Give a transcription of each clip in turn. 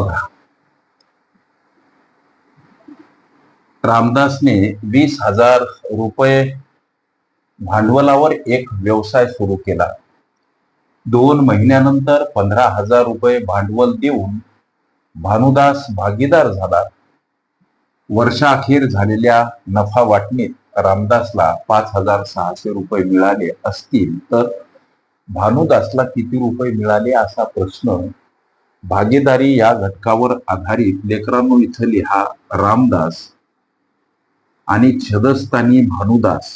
बघा. रामदासने वीस हजार रुपये भांडवलावर एक व्यवसाय सुरू केला. दोन महिन्यानंतर पंधरा हजार रुपये भांडवल देऊन भानुदास भागीदार झाला. वर्षाअखेर झालेल्या नफा वाटणीत रामदासला पाच हजार सहाशे रुपये मिळाले असतील तर भानुदासला किती रुपये मिळाले असा प्रश्न भागीदारी या घटकावर आधारित लेकरांनो इथं लिहा रामदास आणि छदस्थानी भानुदास.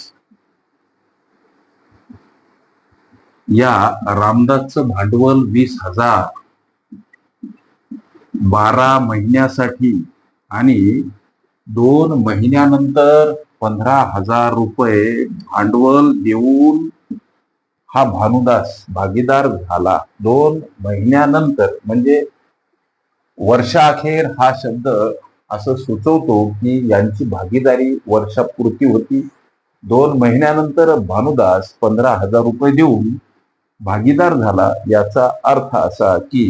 या रामदासचं भांडवल वीस हजार बारा महिन्यासाठी आणि दोन महिन्यानंतर पंधरा हजार रुपये भांडवल देऊन हा भानुदास भागीदार झाला. दोन महिन्यानंतर म्हणजे वर्षाखेर हा शब्द असं सुचवतो की यांची भागीदारी वर्षापूर्ती होती. दोन महिन्यानंतर भानुदास पंधरा हजार रुपये देऊन भागीदार झाला. याचा अर्थ असा की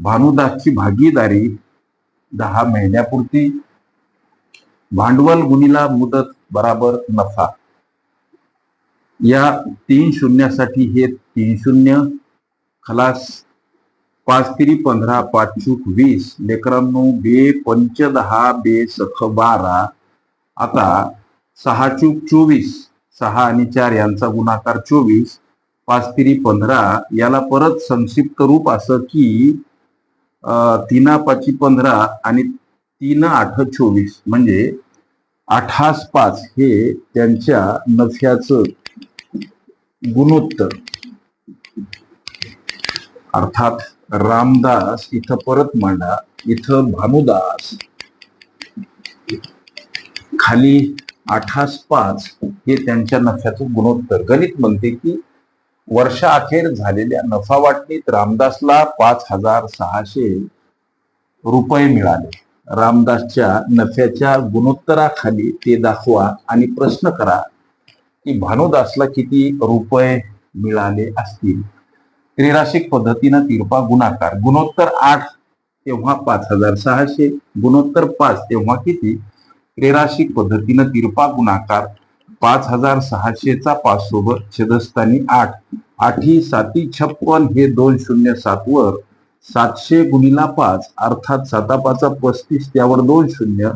भानुदासची भागीदारी दहा महिन्यापुरती. भांडवल गुणिला मुदत बराबर नफा. या तीन शून्यासाठी हे तीन शून्य खलास पाच तिरी पंधरा पाच चूक वीस. लेकरांनो बे पंच दहा बे सख बारा. आता सहा चूक चोवीस. सहा आणि चार यांचा गुणाकार चोवीस. पाच तिरी पंधरा. याला परत संक्षिप्त रूप असं की तीना पाची पंधरा आणि तीन आठ चोवीस. म्हणजे आठास पाच हे त्यांच्या नफ्याचं गुणोत्तर. अर्थात रामदास इथं परत मांडा इथं भानुदास. खाली आठास पाच हे त्यांच्या नफ्याचं गुणोत्तर. गणित म्हणते की वर्षाअखेर झालेल्या नफा वाटणीत रामदासला पाच हजार सहाशे रुपये मिळाले. रामदासच्या नफ्याच्या गुणोत्तराखाली ते दाखवा आणि प्रश्न करा की भानुदासला किती रुपये मिळाले असतील? त्रिराशिक पद्धतीनं तिरपा गुणाकार. गुणोत्तर आठ तेव्हा पाच हजार सहाशे. गुणोत्तर पाच तेव्हा किती? त्रिराशिक पद्धतीनं तिरपा गुणाकार पाच हजार सहाशेचा पाच सोबत छेदस्थानी आठ. आठी साती छप्पन हे दोन शून्य सात वर सातशे गुणिला पाच अर्थात सातापाचा पस्तीस त्यावर दोन शून्य.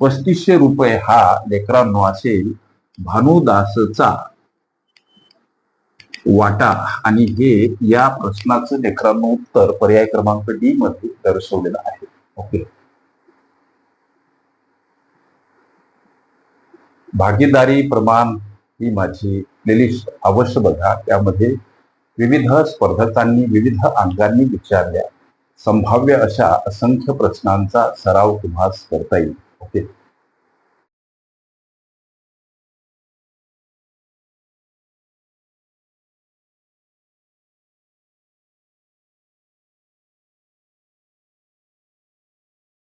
पस्तीसशे रुपये हा लेकरांनो असेल. भानुदासचा वाटा आणि हे या प्रश्नाचं लेकरांनो उत्तर पर्याय क्रमांक डी मध्ये दर्शवलेलं आहे. ओके भागीदारी प्रमाण ही माझी प्लेलिस्ट अवश्य बघा. त्यामध्ये विविध स्पर्धकांनी विविध अंगांनी विचारल्या. संभाव्य अशा असंख्य प्रश्नांचा सराव तुम्हाला करता येईल. ओके